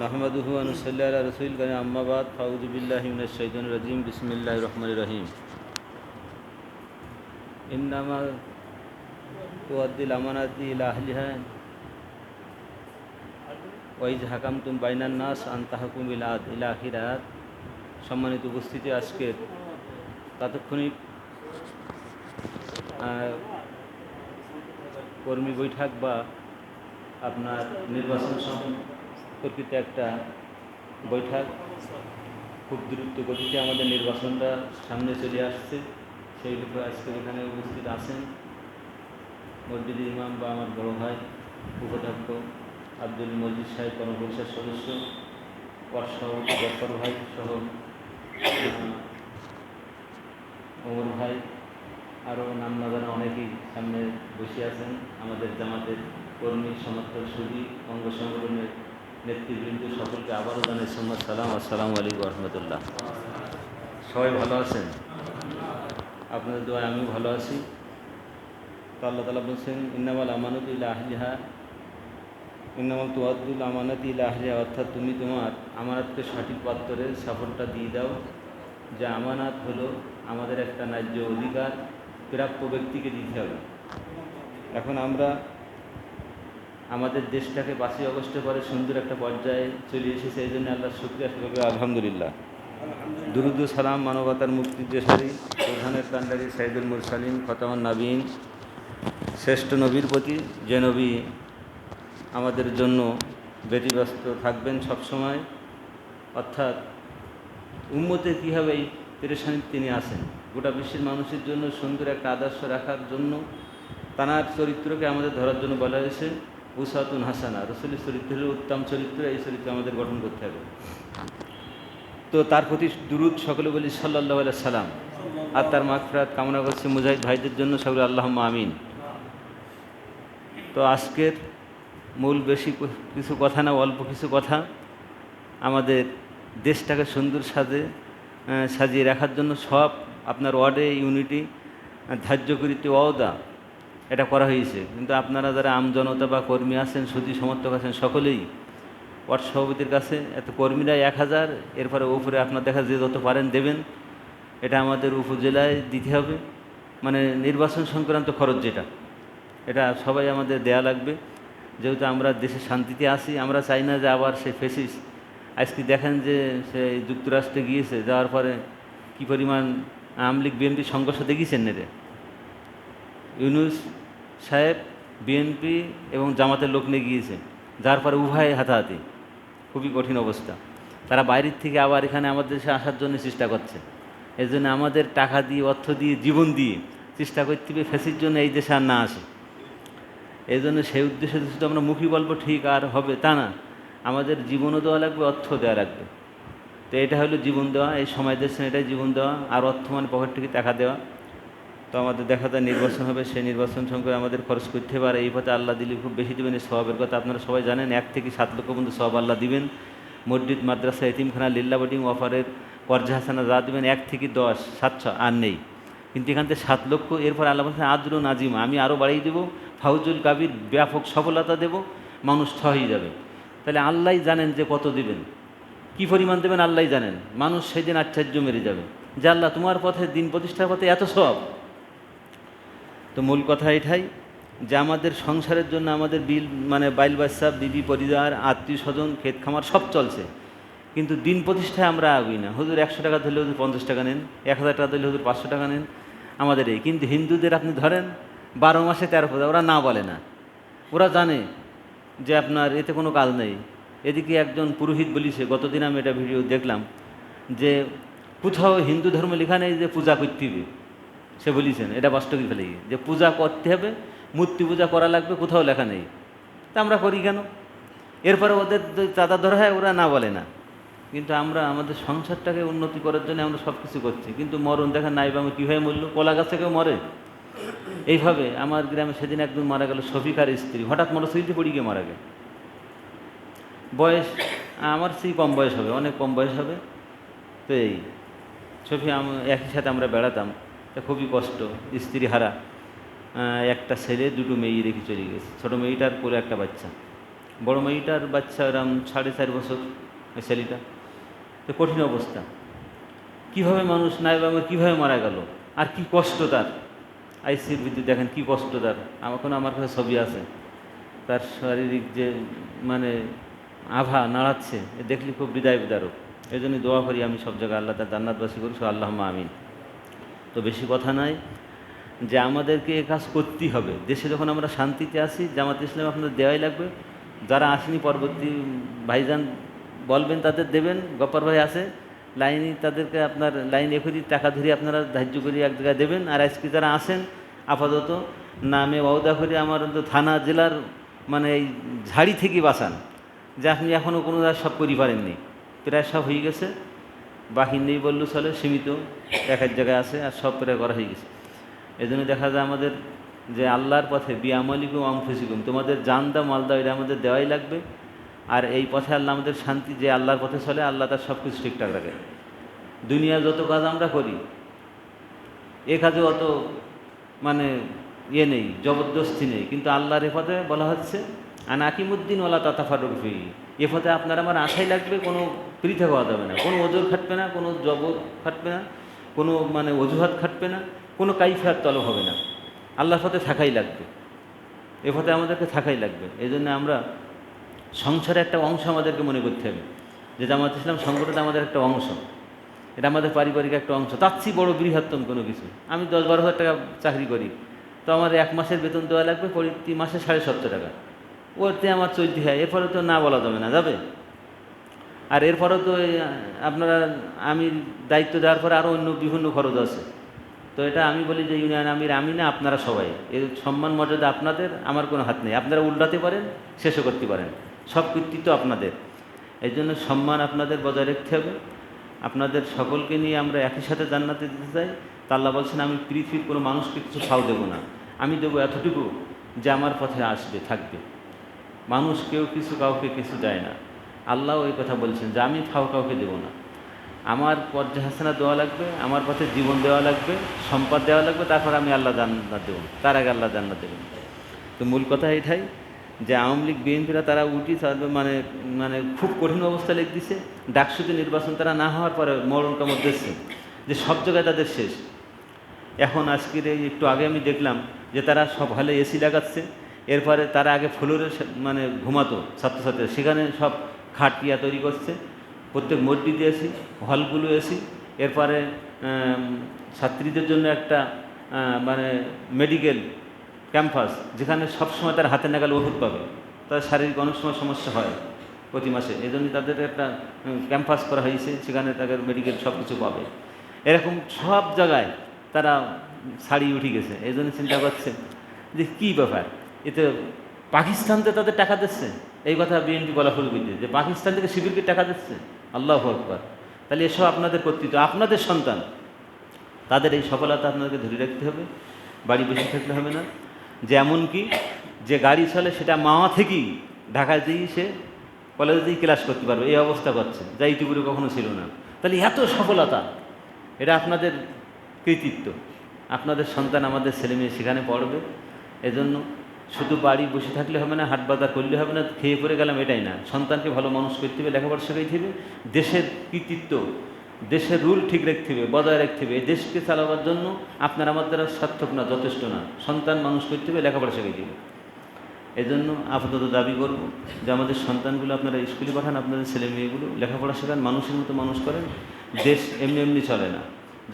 নাহমাদুহু আনুসল্লাহ রসুল কানে আম্মাবাদ ফাউজুবিল্লাহ শৈদুল রাজিম বিসমিল্লাহ রহমান রহিম। ইন্নামা তুয়াদ্দিল আমানাতি ইলা আহলিহা ওয়াইজ হাকাম তুম বাইনান নাস আন্তাহাকুম ইলাদ ইলা সম্মানিত উপস্থিতি আজকের তাৎক্ষণিক কর্মী বৈঠক বা আপনার নির্বাচন সম্পর্কিত একটা বৈঠক খুব দ্রুত গতিতে আমাদের নির্বাচনটা সামনে চলে আসছে। সেই বিষয়ে আজকে এখানে উপস্থিত আছেন মসজিদের ইমাম বা আমার বড় ভাই, উপাধ্যক্ষ আব্দুল মজিদ সাহেব কর্মপরিষদ সদস্য সভাপতি জফর ভাই সহ ওমর ভাই, আরও নাম না জানা অনেকেই সামনে বসে আছেন। আমাদের জামাতের কর্মী, সমর্থক সুদী অঙ্গ সংগঠনের নেতৃবৃন্দ সকলকে আবারও জানাই সম্মত সালাম, আসসালামু আলাইকুম রহমতুল্লাহ। সবাই ভালো আছেন? আপনাদের দোয়ায় আমি ভালো আছি। তো আল্লাহ তালা বলছেন, ইন্নামাল আমানত ইলা আহলিহা, ইন্নামাল তুয়াদ্দুল আমানত ইলা আহলিহা, অর্থাৎ তুমি তোমার আমানতকে সঠিক পাত্রে সাফল্যটা দিয়ে দাও। যে আমানাত হলো আমাদের একটা ন্যায্য অধিকার, প্রাপ্য ব্যক্তিকে দিতে হবে। এখন আমরা আমাদের দেশটাকে পাঁচই অগস্টে পরে সুন্দর একটা পর্যায়ে চলে এসেছে এই জন্য আল্লাহ শুক্রিয়া শুক্র আলহামদুলিল্লাহ। দুরুদ সালাম মানবতার মুক্তির দেশারি প্রধানের কান্ডারি সাইদুল মুরসালিম খতামান নাবিন শ্রেষ্ঠ নবীর প্রতি যে নবী আমাদের জন্য ব্যতিব্যস্ত থাকবেন সবসময় অর্থাৎ উম্মতে কীভাবে এই পেরেশানির তিনি আসেন গোটা বিশ্বের মানুষের জন্য সুন্দর একটা আদর্শ রাখার জন্য তানার চরিত্রকে আমাদের ধরার জন্য বলা হয়েছে। উসাতুন হাসানা, রসুলের চরিত্রের উত্তম চরিত্র, এই চরিত্র আমাদের গঠন করতে হবে। তো তার প্রতি দুরুদ সকলে বলি সাল্লাহ সালাম আর তার মাকফরাত কামনা করছে মুজাহিদ ভাইদের জন্য, সকলে আল্লাহ আমিন। তো আজকের মূল বেশি কিছু কথা না, অল্প কিছু কথা আমাদের দেশটাকে সুন্দর সাজে সাজিয়ে রাখার জন্য সব আপনার ওয়ার্ডে, ইউনিটি ধার্য করিতে অওদা এটা করা হয়েছে। কিন্তু আপনারা যারা আমজনতা বা কর্মী আছেন, সুদী সমর্থক আছেন, সকলেই ওয়ার্ড সভাপতির কাছে এত কর্মীরা এক হাজার, এরপরে উপরে আপনার দেখা যে যত পারেন দেবেন। এটা আমাদের উপজেলায় দিতে হবে। মানে নির্বাচন সংক্রান্ত খরচ যেটা, এটা সবাই আমাদের দেয়া লাগবে। যেহেতু আমরা দেশে শান্তিতে আছি, আমরা চাই না যে আবার সে ফেসিস আজকে দেখেন যে সে যুক্তরাষ্ট্রে গিয়েছে, যাওয়ার পরে কি পরিমাণ আমলিগ বিএনপি সংঘর্ষ দেখিয়েছেন নেরে ইউনুস সাহেব বিএনপি এবং জামাতের লোক নিয়ে গিয়েছে, যার পরে উভয় হাতাহাতি। খুবই কঠিন অবস্থা। তারা বাইরের থেকে আবার এখানে আমাদের দেশে আসার জন্য চেষ্টা করছে। এই জন্য আমাদের টাকা দিয়ে, অর্থ দিয়ে, জীবন দিয়ে চেষ্টা করতে হবে, ফেসির জন্য এই দেশে আর না আসে। এই জন্য সেই উদ্দেশ্যে শুধু আমরা মুখী গল্প ঠিক আর হবে তা না। আমাদের জীবনও দেওয়া লাগবে, অর্থ দেওয়া লাগবে। তো এটা হলো জীবন দেওয়া, এই সময় দেশে এটাই জীবন দেওয়া, আর অর্থ মানে পকেট থেকে টাকা দেওয়া। তো আমাদের দেখা যায় নির্বাচন হবে, সেই নির্বাচন সঙ্গে আমাদের খরচ করতে পারে এই পথে আল্লাহ দিলে খুব বেশি দেবেন এই সবের কথা। আপনারা সবাই জানেন, এক থেকে সাত লক্ষ পর্যন্ত সব আল্লাহ দিবেন। মসজিদ, মাদ্রাসা, এতিমখানা, লিল্লা বোটিং অফারের পর্যা হাসানা যা দেবেন, এক থেকে দশ সাতশো আর নেই। কিন্তু এখান থেকে সাত লক্ষ, এরপর আল্লাহ বলছেন আদ্র নাজিমা, আমি আরও বাড়িয়ে দেবো, ফাউজুল কাবির ব্যাপক সফলতা দেব, মানুষ ঠ হয়ে যাবে। তাহলে আল্লাহ জানেন যে কত দিবেন। কি পরিমাণ দেবেন আল্লাহ জানেন। মানুষ সেদিন আশ্চর্য মেরে যাবে। যে আল্লাহ, তোমার পথে, দিন প্রতিষ্ঠার পথে এত সব তো মূল কথা এটাই যে আমাদের সংসারের জন্য আমাদের বিল মানে বাইল বাচ্চা, বিবি পরিবার, আত্মীয় স্বজন, ক্ষেত খামার সব চলছে। কিন্তু দিন প্রতিষ্ঠায় আমরা আগুই না। হুজুর একশো টাকা ধরলে হুজুর পঞ্চাশ টাকা নেন, এক হাজার টাকা ধরলে হুজুর পাঁচশো টাকা নেন। আমাদের এই। কিন্তু হিন্দুদের আপনি ধরেন, বারো মাসে তেরো পূজা, ওরা না বলে না। ওরা জানে যে আপনার এতে কোনো কাজ নেই। এদিকে একজন পুরোহিত বলিছে, গতদিন আমি এটা ভিডিও দেখলাম যে কোথাও হিন্দু ধর্ম লেখা নেই যে পূজা করতে হবে। সে বলিছেন, এটা বাস্তবিক ফেলে যে পূজা করতে হবে, মূর্তি পূজা করা লাগবে, কোথাও লেখা নেই। তা আমরা করি কেন? এরপরে ওদের চাঁদা ধরা হয়, ওরা না বলে না। কিন্তু আমরা আমাদের সংসারটাকে উন্নতি করার জন্য আমরা সব কিছু করছি। কিন্তু মরণ দেখা নাই বা কীভাবে মরলো? কলা গাছ থেকেও মরে? এইভাবে আমার গ্রামে সেদিন একজন মারা গেল, শফিকার স্ত্রী। হঠাৎ মোটরসাইকেলটি পড়ি গিয়ে মারা গেল। বয়স, আমার সেই কম বয়স হবে, অনেক কম বয়স হবে। তো এই আম- একই সাথে আমরা বেড়াতাম। তা খুবই কষ্ট, স্ত্রী হারা। একটা ছেলে, দুটো মেয়ে রেখে চলে গেছে। ছোটো মেয়েটার করে একটা বাচ্চা। বড় মেয়েটার বাচ্চা এরম সাড়ে চার বছর, ওই ছেলেটা। তো কঠিন অবস্থা। কীভাবে মানুষ নাইবামের কীভাবে মারা গেল? আর কি কষ্ট তার? আইসির ভিত্তি দেখেন কি কষ্ট তার। এখন আমার কাছে ছবি আছে। তার শারীরিক যে মানে আভা নাড়াচ্ছে দেখলে খুব বিদায় বিদারক এই জন্য দোয়া করি আমি সব জায়গায় আল্লাহ তার জান্নাতবাসী করি সব আল্লাহ আমিন। তো বেশি কথা নাই যে আমাদেরকে এ কাজ করতেই হবে। দেশে যখন আমরা শান্তিতে আসি জামাত ইসলাম আপনাদের দেওয়াই লাগবে। যারা আসেনি পরবর্তী ভাইজান বলবেন, তাদের দেবেন, গপ্পর ভাই আছে, লাইনে তাদেরকে আপনার লাইন এখনই টাকা ধরে আপনারা ধার্য করে এক জায়গায় দেবেন। আর আজকে যারা আসেন, আপাতত নামে ওয়াদা করে আমার থানা, জেলার মানে এই ঝাড়ি থেকে বাঁচান। যে আপনি এখনও কোনো সব করি পারেননি। প্রায় সব হয়ে গেছে। বাকি নেই বললেও চলে, সীমিত এক এক জায়গায় আছে আর সব প্রায় করা হয়ে গেছে। এই জন্য দেখা যায় আমাদের যে আল্লাহর পথে বিয়ামলিকুম অংফুসিকুম তোমাদের জান দাও, মাল দাও, এটা আমাদের দেওয়াই লাগবে। আর এই পথে আল্লাহ আমাদের শান্তি, যে আল্লাহর পথে চলে, আল্লাহ তার সব কিছু ঠিকঠাক রাখে। দুনিয়ার যত কাজ আমরা করি, এ কাজে অত মানে ইয়ে নেই, জবরদস্তি নেই। কিন্তু আল্লাহর এ পথে বলা হচ্ছে আন আকিমুদ্দিন ওলা তাতাফারুক ফি। এ পথে আপনার আমার আশাই লাগবে, কোনো পৃথক হওয়া যাবে না। কোনো ওজোর খাটবে না, কোনো জবর খাটবে না, কোনো মানে অজুহাত খাটবে না, কোনো কাইফাত তলব হবে না। আল্লাহর পথে থাকাই লাগবে। এ পথে আমাদেরকে থাকাই লাগবে। এই জন্য আমরা সংসারের একটা অংশ আমাদেরকে মনে করতে হবে। যে জামাত ইসলাম সংগঠনটা আমাদের একটা অংশ। এটা আমাদের পারিবারিক একটা অংশ। তার চেয়ে বড় বৃহত্তম কোনো কিছু। আমি দশ বারো হাজার টাকা চাকরি করি। তো আমার এক মাসের বেতন দেওয়া লাগবে প্রতি মাসে সাড়ে সত্তর টাকা। ওতে আমার চলতে হয়, এরপরে তো না বলা যাবে না, যাবে? আর এরপরেও তো আপনারা, আমি দায়িত্ব দেওয়ার পরে আরও অন্য বিভিন্ন খরচ আছে। তো এটা আমি বলি যে, ইউনিয়ন আমির, আমি না, আপনারা সবাই। এর সম্মান মর্যাদা আপনাদের, আমার কোনো হাত নেই। আপনারা উল্টাতে পারেন, শেষও করতে পারেন। সব কৃতিত্ব আপনাদের। এই জন্য সম্মান আপনাদের বজায় রাখতে হবে। আপনাদের সকলকে নিয়ে আমরা একই সাথে জান্নাতে দিতে চাই। তাল্লা বলছেন, আমি পৃথিবীর কোনো মানুষকে কিছু ফাও দেবো না। আমি দেবো এতটুকু যে আমার পথে আসবে, থাকবে। মানুষ কেউ কিছু কাউকে কিছু দেয় না। আল্লাহ ওই কথা বলছেন যে, আমি ফাও কাউকে দেবো না। আমার পর্যায় হাসানা দেওয়া লাগবে, আমার পথে জীবন দেওয়া লাগবে, সম্পদ দেওয়া লাগবে, তারপর আমি আল্লাহ জান্নাত দেবো। তার আগে আল্লাহ জান্নাত দেবেন। তো মূল কথা এটাই যে, আওয়ামী লীগ, বিএনপিরা তারা উঠি মানে মানে খুব কঠিন অবস্থা লিখ দিছে। ডাকসুতে নির্বাচন তারা না হওয়ার পরে মরণ কামড় দিচ্ছে যে, সব জায়গায় তাদের শেষ। এখন আজকের একটু আগে আমি দেখলাম যে, তারা সব হলে এসি লাগাচ্ছে। এরপরে তারা আগে ফ্লোরে মানে ঘুমাতো ছাত্রছাত্রীরা। সেখানে সব খাটিয়া তৈরি করছে। প্রত্যেক মসজিদে এসি, হলগুলো এসি, এরপরে ছাত্রীদের জন্য একটা মানে মেডিকেল ক্যাম্পাস, যেখানে সবসময় তার হাতে নাগাল ওষুধ পাবে। তাদের শারীরিক অনেক সময় সমস্যা হয় প্রতি মাসে। এই জন্য তাদের একটা ক্যাম্পাস করা হয়েছে, সেখানে তাদের মেডিকেল সব কিছু পাবে। এরকম সব জায়গায় তারা ছাড়িয়ে উঠে গেছে। এই জন্য চিন্তা করছে যে কী ব্যাপার? এতে পাকিস্তান তো তাদের টাকা দিচ্ছে। এই কথা বিএনপি বলা ফুল বুঝছে যে পাকিস্তান থেকে শিবিরকে টাকা দিচ্ছে। আল্লাহ আকবর। তাহলে এসব আপনাদের কর্তৃত্ব, আপনাদের সন্তান। তাদের এই সফলতা আপনাদেরকে ধরে রাখতে হবে। বাড়ি বসে থাকতে হবে না। যেমন কি, যে গাড়ি চলে, সেটা মাওয়া থেকেই ঢাকায় যেই সে কলেজে যেই ক্লাস করতে পারবে। এই অবস্থা করছে। যা ইউটিউবে কখনো ছিল না। তাহলে এত সফলতা, এটা আপনাদের কৃতিত্ব। আপনাদের সন্তান আমাদের ছেলে মেয়ে সেখানে পড়বে। এজন্য শুধু বাড়ি বসে থাকলে হবে না, হাট বাজার করলে হবে না, খেয়ে পড়ে গেলাম এটাই না। সন্তানকে ভালো মানুষ করতে হবে, লেখাপড়া শেখাইতে হবে, দেশের কৃতিত্ব, দেশের রুল ঠিক রাখতে হবে, বজায় রাখতে হবে। দেশকে চালাবার জন্য আপনার আমার দ্বারা সার্থক না, যথেষ্ট না। সন্তান মানুষ করতে হবে, লেখাপড়া শেখাইতে হবে। এই জন্য আপাতত দাবি করব যে আমাদের সন্তানগুলো আপনারা স্কুলে পাঠান, আপনাদের ছেলে মেয়েগুলো লেখাপড়া শেখান, মানুষের মতো মানুষ করেন, দেশ এমনি এমনি চলে না।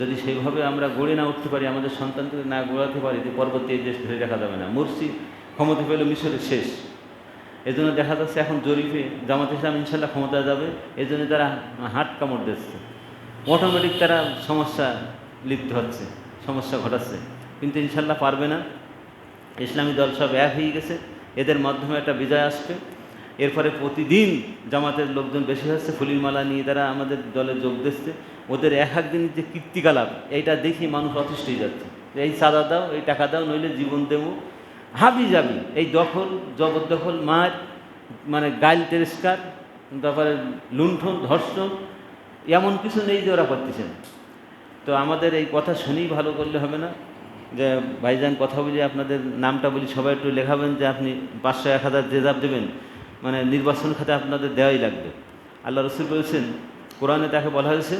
যদি সেইভাবে আমরা গড়ে না উঠতে পারি, আমাদের সন্তানকে না গড়াতে পারি পরবর্তী এই দেশ ধরে রাখা যাবে না। মুরসি ক্ষমতা পেল মিশরের শেষ। এই জন্য দেখা যাচ্ছে এখন জরিপে জামাত ইসলাম ইনশাল্লাহ ক্ষমতা যাবে। এই জন্য তারা হাট কামড় দিচ্ছে। অটোমেটিক তারা সমস্যা লিপ্ত হচ্ছে, সমস্যা ঘটাচ্ছে। কিন্তু ইনশাল্লাহ পারবে না। ইসলামী দল সব এক হয়ে গেছে। এদের মাধ্যমে একটা বিজয় আসবে। এরপরে প্রতিদিন জামাতের লোকজন বেশি হচ্ছে ফুলির মালা নিয়ে তারা আমাদের দলে যোগ দিচ্ছে। ওদের এক এক দিন যে কীর্তিকালাপ, এইটা দেখি মানুষ অতিষ্ঠ হয়ে যাচ্ছে। এই চাঁদা দাও, এই টাকা দাও, নইলে জীবন দেবো। হাবি যাবি এই দখল, জবরদখল, মার মানে গাইল তিরস্কার, তারপরে লুণ্ঠন, ধর্ষণ, এমন কিছু নেই যে ওরা করতেছেন তো আমাদের এই কথা শুনেই ভালো করলে হবে না। যে ভাইজান কথা বলি, আপনাদের নামটা বলি, সবাই একটু লেখাবেন যে আপনি পাঁচশো এক হাজার যাপ দেবেন মানে নির্বাচন খাতে আপনাদের দেওয়াই লাগবে। আল্লাহ রসুল বলছেন, কোরআনে তাকে বলা হয়েছে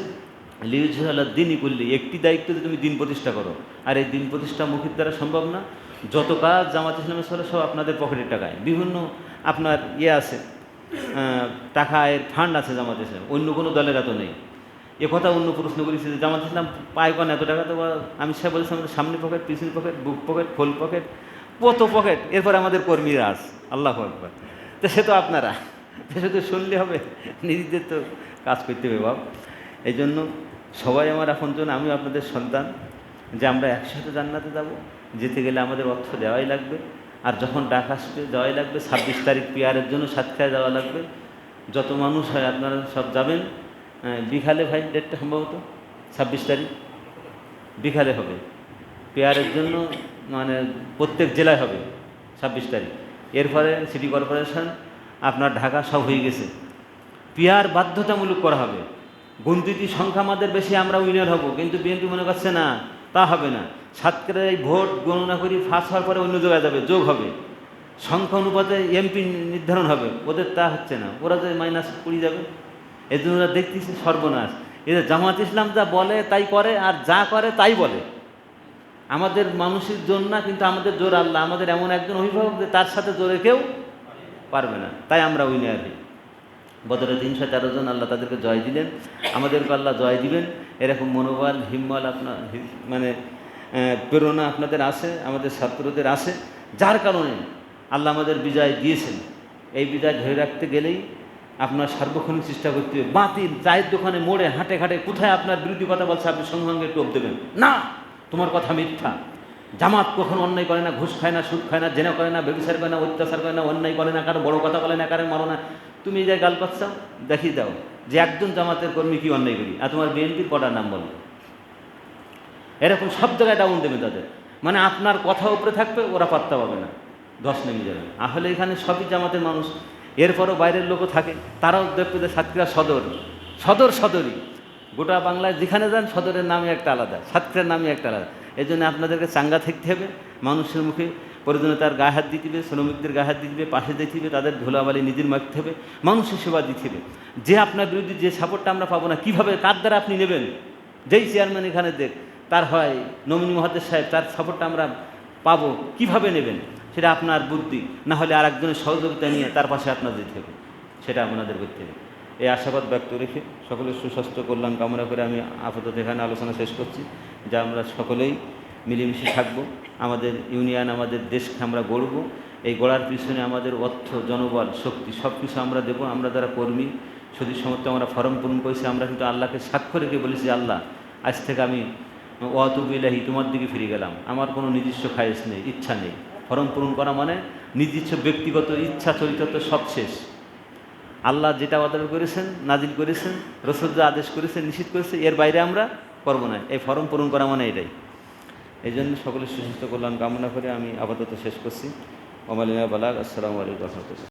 লিউজ আল্লাহ দিনই করলি একটি দায়িত্ব যে তুমি দিন প্রতিষ্ঠা করো। আর এই দিন প্রতিষ্ঠা মুখের দ্বারা সম্ভব না। যত কাজ জামাত ইসলামের সরে সব আপনাদের পকেটের টাকায়। বিভিন্ন আপনার ইয়ে আছে আহ, টাকা আয়ের ফান্ড আছে জামাত ইসলাম। অন্য কোনো দলের এত নেই। এ কথা অন্য প্রশ্ন করেছি যে জামাত ইসলাম পায় কোন এত টাকা? তো আমি সে বলেছি আমাদের সামনে পকেট পিছনে পকেট বুক পকেট ফুল পকেট কত পকেট? এরপর আমাদের কর্মীরা আস আল্লাহ একবার তো সে তো আপনারা। সে তো শুনলে হবে। নিজেদের তো কাজ করতে হবে বাব এই জন্য সবাই আমার এখন জন্য আমি আপনাদের সন্তান। যে আমরা একসাথে জান্নাতে যাব। যেতে গেলে আমাদের অর্থ দেওয়াই লাগবে। আর যখন ডাক আসবে যাওয়াই লাগবে। ছাব্বিশ তারিখ পিয়ারের জন্য সাতক্ষায় যাওয়া লাগবে। যত মানুষ হয় আপনারা সব যাবেন। বিকালে ভাই ডেটটা সম্ভবত? ছাব্বিশ তারিখ? বিকালে হবে। পেয়ারের জন্য মানে প্রত্যেক জেলায় হবে ছাব্বিশ তারিখ। এরপরে সিটি কর্পোরেশন, আপনার ঢাকা সব হয়ে গেছে। পেয়ার বাধ্যতামূলক করা হবে। গন্তিটি সংখ্যা আমাদের বেশি আমরা উইনার হব। কিন্তু বিএনপি মনে করছে না তা হবে না। সাতক্ষীরা এই ভোট গণনা করি, ফাঁস হওয়ার পরে অন্য জায়গায় যাবে, যোগ হবে। সংখ্যা অনুপাতে এমপি নির্ধারণ হবে, ওদের তা হচ্ছে না। ওরা যে মাইনাস কুড়ি যাবে এই জন্য ওরা দেখতেছে সর্বনাশ। এদের জামাত ইসলাম যা বলে, তাই করে, আর যা করে, তাই বলে। আমাদের মানুষের জোর না, কিন্তু আমাদের জোর আল্লাহ। আমাদের এমন একজন অভিভাবক যে তার সাথে জোরে কেউ পারবে না। তাই আমরা উইনার হই বদরে তিনশো তেরো জন আল্লাহ তাদেরকে জয় দিলেন। আমাদেরকে আল্লাহ জয় দিবেন। এরকম মনোবল, হিম্মল আপনার মানে প্রেরণা আপনাদের আছে, আমাদের ছাত্রদের আছে, যার কারণে আল্লাহ আমাদের বিজয় দিয়েছেন। এই বিজয় ধরে রাখতে গেলেই আপনার সার্বক্ষণিক চেষ্টা করতে হবে। বাতিল, চায়ের দোকানে মোড়ে, হাঁটে ঘাটে, কোথায় আপনার বিরোধী কথা বলছে, আপনি সঙ্গে টোপ দেবেন। না! তোমার কথা মিথ্যা। জামাত কখনো অন্যায় করে না, ঘুষ খায় না, সুদ খায় না, জেনা করে না ব্যবসার করে না, অত্যাচার করে না, অন্যায় করে না, কারও বড় কথা বলে না, কারও মারো না। তুমি এই গাল পাচ্ছ দেখিয়ে দাও। যে একজন জামাতের কর্মী কি অন্যায় করি? আর তোমার বিএনপির কটার নাম বলো? এরকম সব জায়গায় ডাউন দেবে তাদের। মানে আপনার কথা উপরে থাকবে, ওরা পাত্তা পাবে না। দশ নেমে যাবে। আসলে এখানে সবই জামাতের মানুষ। এরপরও বাইরের লোকও থাকে। তারাও দেখবে যে সাতক্ষীরা সদর। সদর সদরই। গোটা বাংলায় যেখানে যান, সদরের নামই একটা আলাদা। সাতক্ষীরার নামই একটা আলাদা। এই জন্য আপনাদেরকে চাঙ্গা থাকতে হবে। মানুষের মুখে প্রয়োজনে তার গায়ে হাত দিতে শ্রমিকদের গায়ে হাত দিতে পাশে দিতে হবে, তাদের ধুলাবালি নিজের মাখতে হবে, মানুষের সেবা দিতে যে আপনার বিরুদ্ধে যে সাপোর্টটা আমরা পাবো না, কীভাবে, কার দ্বারা আপনি নেবেন? যেই চেয়ারম্যান এখানে দেখ, তার হয় নমিনি মহাদেশ সাহেব, তার সাপোর্টটা আমরা পাবো, কীভাবে নেবেন? সেটা আপনার বুদ্ধি, না হলে আর একজনের সহযোগিতা নিয়ে তার পাশে আপনার যেতে হবে। সেটা আপনাদের করতে হবে। এই আশাবাদ ব্যক্ত রেখে সকলের সুস্বাস্থ্য, কল্যাণ কামনা করে আমি আপাতত এখানে আলোচনা শেষ করছি, যা আমরা সকলেই মিলেমিশে থাকব। আমাদের ইউনিয়ন, আমাদের দেশকে আমরা গড়ব। এই গড়ার পিছনে আমাদের অর্থ, জনবল, শক্তি সব কিছু আমরা দেবো, আমরা যারা কর্মী সদী সমর্থ আমরা ফর্ম পূরণ করেছি, আমরা কিন্তু আল্লাহকে সাক্ষ্য রেখে বলেছি, আল্লাহ, আজ থেকে আমি অতুবিলাহি তোমার দিকে ফিরে গেলাম। আমার কোনো নিজস্ব খায়েশ নেই, ইচ্ছা নেই। ফর্ম পূরণ করা মানে নিজস্ব ব্যক্তিগত ইচ্ছা চরিত্র সব শেষ। আল্লাহ যেটা অর্ডার করেছেন, নাজিল করেছেন রসদ আদেশ করেছেন নিষিদ্ধ করেছে, এর বাইরে আমরা করব না। এই ফর্ম পূরণ করা মানে এটাই। এই জন্য সকলের সুস্বাস্থ্য, কল্যাণ কামনা করে আমি আপাতত শেষ করছি। অমালিনা বালাগ আসসালামু আলাইকুম রহমতুল্লাহ।